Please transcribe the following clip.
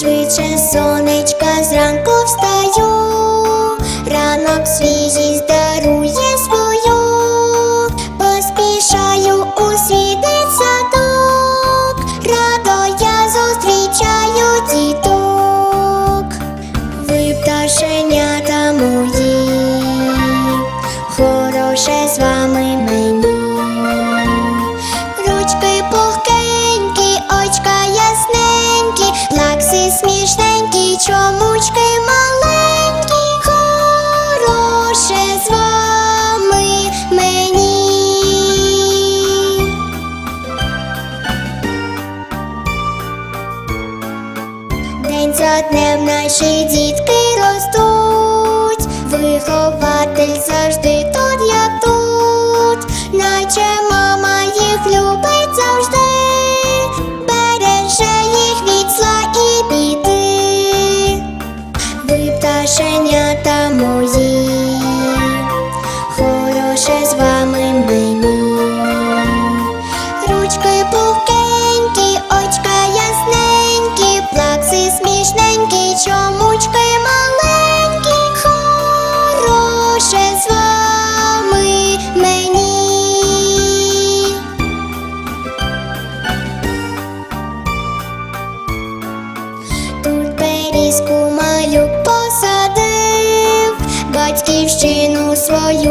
Швидше сонечка зранку встаю, ранок свіжість дарує свою, поспішаю у свій дитсадок, радо я зустрічаю діток, ви пташенята мої, хороше з вами за днем наші дітки ростуть, вихователь завжди тут, я тут, наче мама їх любить завжди, береже їх від зла і біди, ви пташенята мої. що мучки маленькі, хороше з вами мені. Тут берізку малюк посадив батьківщину свою.